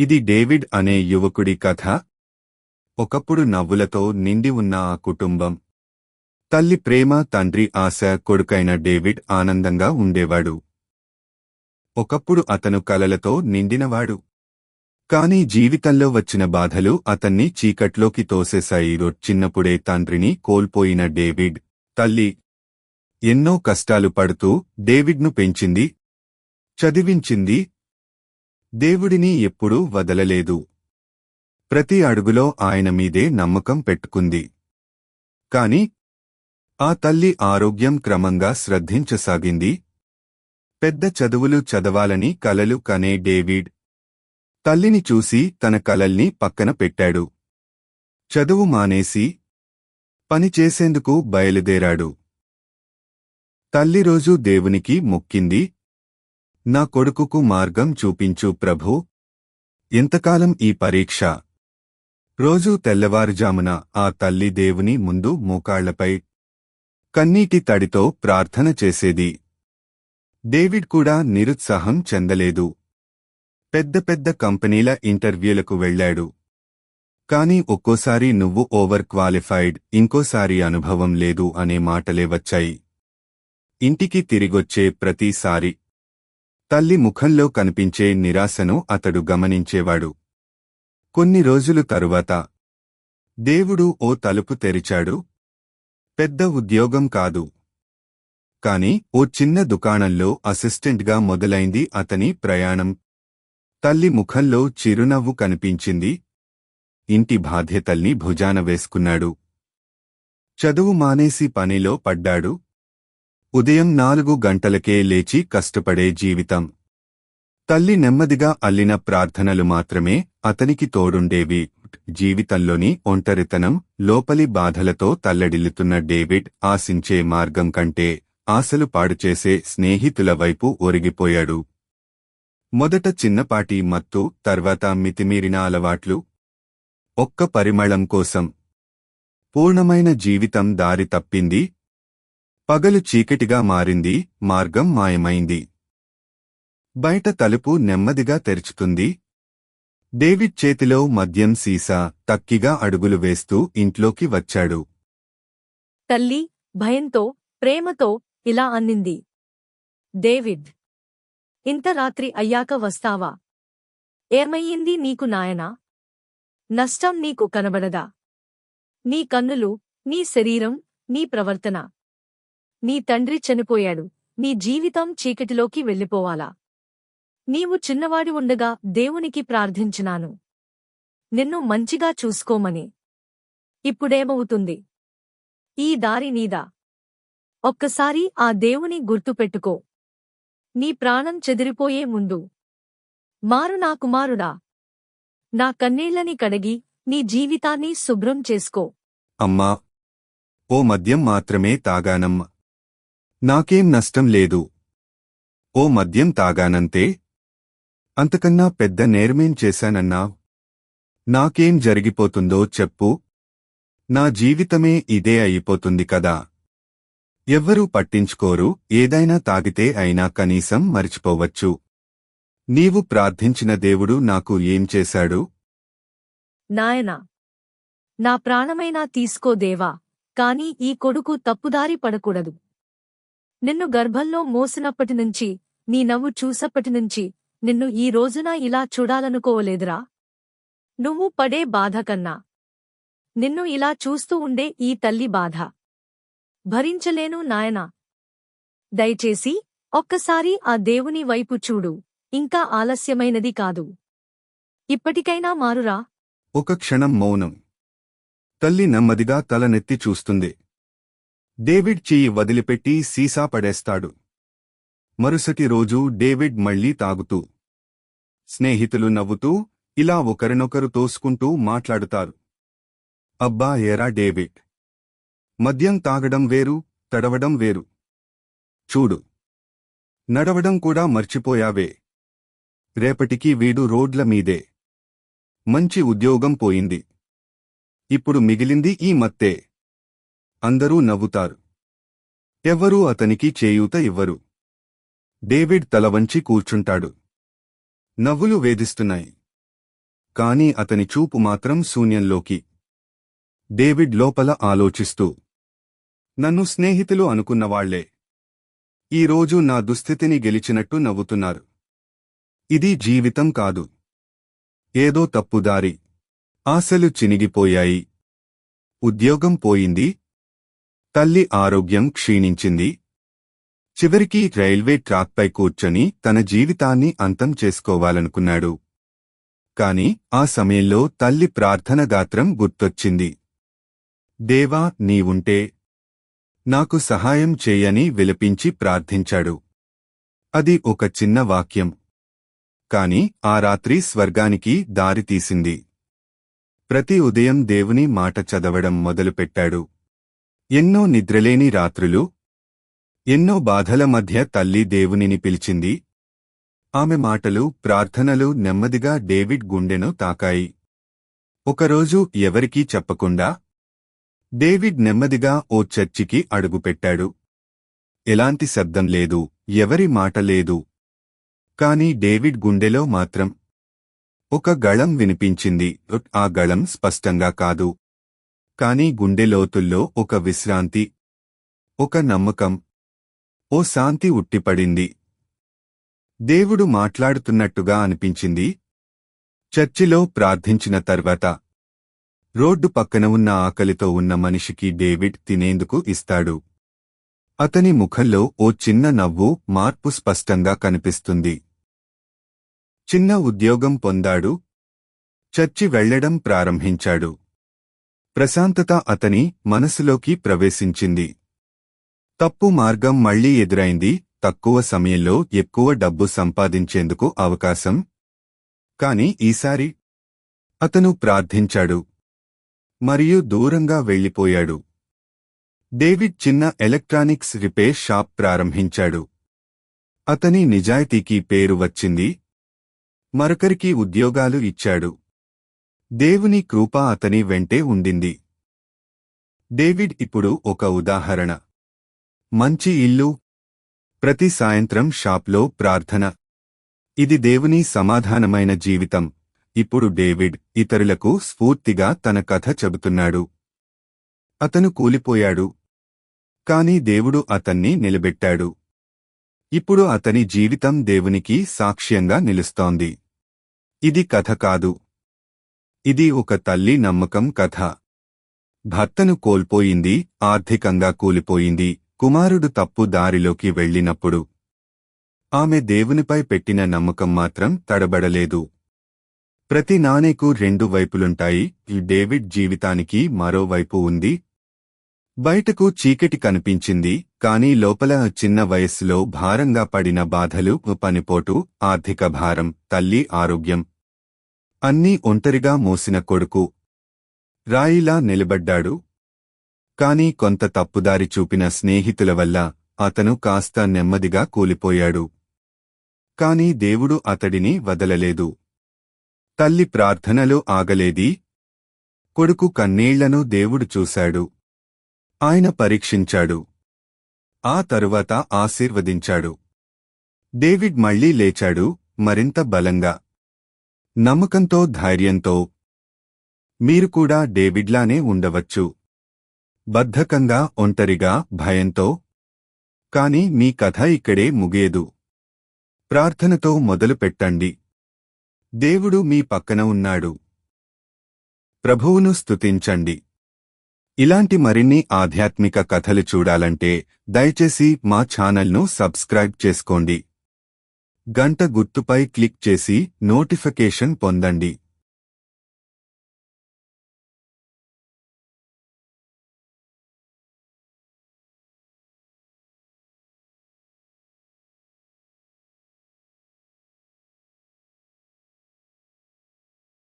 ఇది డేవిడ్ అనే యువకుడి కథ. ఒకప్పుడు నవ్వులతో నిండి ఉన్న ఆ కుటుంబం. తల్లి ప్రేమ తండ్రి ఆశ కొడుకైన డేవిడ్ ఆనందంగా ఉండేవాడు. ఒకప్పుడు అతను కలలతో నిండినవాడు. కాని జీవితంలో వచ్చిన బాధలు అతన్ని చీకట్లోకి తోసేశాయి. చిన్నప్పుడే తండ్రిని కోల్పోయిన డేవిడ్ తల్లి ఎన్నో కష్టాలు పడుతూ డేవిడ్ను పెంచింది చదివించింది దేవుడిని ఎప్పుడూ వదలలేదు. ప్రతి అడుగులో ఆయన మీదే నమ్మకం పెట్టుకుంది. కాని ఆ తల్లి ఆరోగ్యం క్రమంగా శ్రద్ధించసాగింది. పెద్ద చదువులు చదవాలని కలలు కనే డేవిడ్. తల్లిని చూసి తన కలల్ని పక్కన పెట్టాడు. చదువు మానేసి పని చేసేందుకు బయలుదేరాడు. తల్లి రోజు దేవునికి మొక్కింది. నా కొడుకుకు మార్గం చూపించు ప్రభూ. ఎంతకాలం ఈ పరీక్ష. రోజూ తెల్లవారుజామున ఆ తల్లి దేవుని ముందు మోకాళ్ళపై కన్నీటి తడితో ప్రార్థన చేసేది. డేవిడ్ కూడా నిరుత్సాహం చెందలేదు. పెద్ద పెద్ద కంపెనీల ఇంటర్వ్యూలకు వెళ్ళాడు. కాని ఒక్కోసారి నువ్వు ఓవర్ క్వాలిఫైడ్ ఇంకోసారి అనుభవం లేదు అనే మాటలే వచ్చాయి. ఇంటికి తిరిగొచ్చే ప్రతిసారి తల్లి ముఖంలో కనిపించే నిరాశను అతడు గమనించేవాడు. కొన్ని రోజులు తరువాత దేవుడు ఓ తలుపు తెరిచాడు. పెద్ద ఉద్యోగం కాదు. కాని ఓ చిన్న దుకాణంలో అసిస్టెంట్గా మొదలైంది అతని ప్రయాణం. తల్లి ముఖంలో చిరునవ్వు కనిపించింది. ఇంటి బాధ్యతల్ని భుజాన వేసుకున్నాడు. చదువు మానేసి పనిలో పడ్డాడు. ఉదయం నాలుగు గంటలకే లేచి కష్టపడే జీవితం. తల్లి నెమ్మదిగా అల్లిన ప్రార్థనలు మాత్రమే అతనికి తోడుండేవి. జీవితంలోని ఒంటరితనం లోపలి బాధలతో తల్లడిల్లుతున్న డేవిడ్ ఆశించే మార్గం కంటే ఆశలు పాడుచేసే స్నేహితుల వైపు ఒరిగిపోయాడు. మొదట చిన్నపాటి మత్తు తర్వాత మితిమీరిన అలవాట్లు. ఒక్క పరిమళం కోసం. పూర్ణమైన జీవితం దారి తప్పింది పగలు చీకటిగా మారింది మార్గం మాయమైంది. బయట తలుపు నెమ్మదిగా తెరుచుతుంది. డేవిడ్ చేతిలో మద్యం సీసా తక్కిగా అడుగులు వేస్తూ ఇంట్లోకి వచ్చాడు. తల్లి భయంతో ప్రేమతో ఇలా అన్నింది. డేవిడ్ ఇంత రాత్రి అయ్యాక వస్తావా? ఏమయ్యింది నీకు నాయనా? నష్టం నీకు కనబడదా? నీ కన్నులు నీ శరీరం నీ ప్రవర్తన. నీ తండ్రి చనిపోయాడు. నీ జీవితం చీకటిలోకి వెళ్ళిపోవాలా? నీవు చిన్నవాడి ఉండగా దేవునికి ప్రార్థించినాను. నిన్ను మంచిగా చూసుకోమని. ఇప్పుడేమవుతుంది? ఈ దారి నీదా? ఒక్కసారి ఆ దేవుని గుర్తుపెట్టుకో నీ ప్రాణం చెదిరిపోయే ముందు. మారు నా కుమారుడా. నా కన్నీళ్ళని కడిగి నీ జీవితాన్ని శుభ్రం చేసుకో. అమ్మా ఓ మద్యం మాత్రమే తాగానమ్మా. నాకేం నష్టం లేదు. ఓ మద్యం తాగానంతే? అంతకన్నా పెద్ద నేరమేం చేశానన్నా? నాకేం జరిగిపోతుందో చెప్పు. నా జీవితమే ఇదే అయిపోతుంది కదా. ఎవ్వరూ పట్టించుకోరు ఏదైనా తాగితే అయినా కనీసం మరిచిపోవచ్చు. నీవు ప్రార్థించిన దేవుడు నాకు ఏం చేశాడు? నాయనా నా ప్రాణమైనా తీసుకో దేవా కాని ఈ కొడుకు తప్పుదారి పడకూడదు. నిన్ను గర్భంలో మోసినప్పటినుంచి నీ నవ్వు చూసప్పటినుంచి నిన్ను ఈ రోజున ఇలా చూడాలనుకోవలేదురా నువ్వు పడే బాధ కన్నా. నిన్ను ఇలా చూస్తూ ఉండే ఈ తల్లి బాధ. భరించలేను నాయనా. దయచేసి ఒక్కసారి ఆ దేవుని వైపు చూడు. ఇంకా ఆలస్యమైనది కాదు. ఇప్పటికైనా మారురా. ఒక క్షణం మౌనం. తల్లి నెమ్మదిగా తలనెత్తి చూస్తుంది. డేవిడ్ చెయ్యి వదిలిపెట్టి సీసా పడేస్తాడు. మరుసటి రోజు డేవిడ్ మళ్ళీ తాగుతూ స్నేహితులు నవ్వుతూ ఇలా ఒకరినొకరు తోసుకుంటూ మాట్లాడుతారు. అబ్బా ఏరా డేవిడ్. మద్యం తాగడం వేరు తడవడం వేరు. చూడు. నడవడం కూడా మర్చిపోయావే. రేపటికి వీడు రోడ్ల మీదే. మంచి ఉద్యోగం పోయింది. ఇప్పుడు మిగిలింది ఈ మత్తే. అందరూ నవ్వుతారు. ఎవ్వరూ అతనికి చేయూత ఇవ్వరు. డేవిడ్ తల వంచి కూర్చుంటాడు. నవ్వులు వేధిస్తున్నాయి. కాని అతని చూపు మాత్రం శూన్యంలోకి. డేవిడ్ లోపల ఆలోచిస్తూ నన్ను స్నేహితులు అనుకున్నవాళ్ళే. ఈరోజు నా దుస్థితిని గెలిచినట్టు నవ్వుతున్నారు. ఇది జీవితం కాదు. ఏదో తప్పుదారి ఆశలు చినిగిపోయాయి. ఉద్యోగం పోయింది. తల్లి ఆరోగ్యం క్షీణించింది. చివరికి రైల్వే ట్రాక్పై కూర్చొని తన జీవితాన్ని అంతం చేసుకోవాలనుకున్నాడు. కాని ఆ సమయంలో తల్లి ప్రార్థన గాత్రం గుర్తొచ్చింది. దేవా నీవుంటే నాకు సహాయం చేయని విలపించి ప్రార్థించాడు. అది ఒక చిన్న వాక్యం. కాని ఆ రాత్రి స్వర్గానికి దారితీసింది. ప్రతి ఉదయం దేవుని మాట చదవడం మొదలుపెట్టాడు. ఎన్నో నిద్రలేని రాత్రులు ఎన్నో బాధల మధ్య తల్లి దేవునిని పిలిచింది. ఆమె మాటలు ప్రార్థనలు నెమ్మదిగా డేవిడ్ గుండెను తాకాయి. ఒకరోజు ఎవరికీ చెప్పకుండా డేవిడ్ నెమ్మదిగా ఓ చర్చికి అడుగుపెట్టాడు. ఎలాంటి శబ్దం లేదు ఎవరి మాట లేదు. కాని డేవిడ్ గుండెలో మాత్రం ఒక గళం వినిపించింది. ఆ గళం స్పష్టంగా కాదు. కాని గుండె లోతుల్లో ఒక విశ్రాంతి ఒక నమ్మకం. ఓ శాంతి ఉట్టిపడింది. దేవుడు మాట్లాడుతున్నట్టుగా అనిపించింది. చర్చిలో ప్రార్థించిన తర్వాత రోడ్డు పక్కన ఉన్న ఆకలితో ఉన్న మనిషికి డేవిడ్ తినేందుకు ఇస్తాడు. అతని ముఖంలో ఓ చిన్న నవ్వు మార్పు స్పష్టంగా కనిపిస్తుంది. చిన్న ఉద్యోగం పొందాడు. చర్చి వెళ్ళడం ప్రారంభించాడు. ప్రశాంతత అతని మనసులోకి ప్రవేశించింది. తప్పు మార్గం మళ్ళీ ఎదురైంది. తక్కువ సమయంలో ఎక్కువ డబ్బు సంపాదించేందుకు అవకాశం. కాని ఈసారి అతను ప్రార్థించాడు. మరియు దూరంగా వెళ్ళిపోయాడు డేవిడ్ చిన్న ఎలక్ట్రానిక్స్ రిపేర్ షాప్ ప్రారంభించాడు. అతని నిజాయితీకి పేరు వచ్చింది. మరొకరికి ఉద్యోగాలు ఇచ్చాడు. దేవుని కృప అతని వెంటే ఉండింది. డేవిడ్ ఇప్పుడు ఒక ఉదాహరణ. మంచి ఇల్లు. ప్రతి సాయంత్రం షాప్లో ప్రార్థన. ఇది దేవుని సమాధానమైన జీవితం. ఇప్పుడు డేవిడ్ ఇతరులకు స్ఫూర్తిగా తన కథ చెబుతున్నాడు. అతను కూలిపోయాడు. కాని దేవుడు అతన్ని నిలబెట్టాడు. ఇప్పుడు అతని జీవితం దేవునికి సాక్ష్యంగా నిలుస్తోంది. ఇది కథ కాదు. ఇది ఒక తల్లి నమ్మకం కథ. భర్తను కోల్పోయింది ఆర్థికంగా కూలిపోయింది కుమారుడు తప్పు దారిలోకి వెళ్ళినప్పుడు. ఆమె దేవునిపై పెట్టిన నమ్మకం మాత్రం తడబడలేదు. ప్రతి నాణేకు రెండు వైపులుంటాయి ఈ డేవిడ్ జీవితానికి మరోవైపు ఉంది. బయటకు చీకటి కనిపించింది కాని లోపల చిన్న వయస్సులో భారంగా పడిన బాధలు పనిపోటు ఆర్థిక భారం తల్లి ఆరోగ్యం అన్నీ ఒంటరిగా మోసిన కొడుకు. రాయిలా నిలబడ్డాడు. కాని కొంత తప్పుదారి చూపిన స్నేహితుల వల్ల అతను కాస్త నెమ్మదిగా కూలిపోయాడు. కాని దేవుడు అతడిని వదలలేదు. తల్లి ప్రార్థనలు ఆగలేది? కొడుకు కన్నీళ్ళను దేవుడు చూశాడు. ఆయన పరీక్షించాడు. ఆ తరువాత ఆశీర్వదించాడు. డేవిడ్ మళ్ళీ లేచాడు మరింత బలంగా. నమ్మకంతో ధైర్యంతో మీరు కూడా డేవిడ్లానే ఉండవచ్చు. బద్ధకంగా ఒంటరిగా భయంతో. కాని మీ కథ ఇక్కడే ముగియదు. ప్రార్థనతో మొదలు పెట్టండి. దేవుడు మీ పక్కన ఉన్నాడు. ప్రభువును స్తుతించండి. ఇలాంటి మరిన్ని ఆధ్యాత్మిక కథలు చూడాలంటే దయచేసి మా ఛానల్ను సబ్స్క్రైబ్ చేసుకోండి. గంట గుర్తుపై క్లిక్ చేసి నోటిఫికేషన్ పొందండి.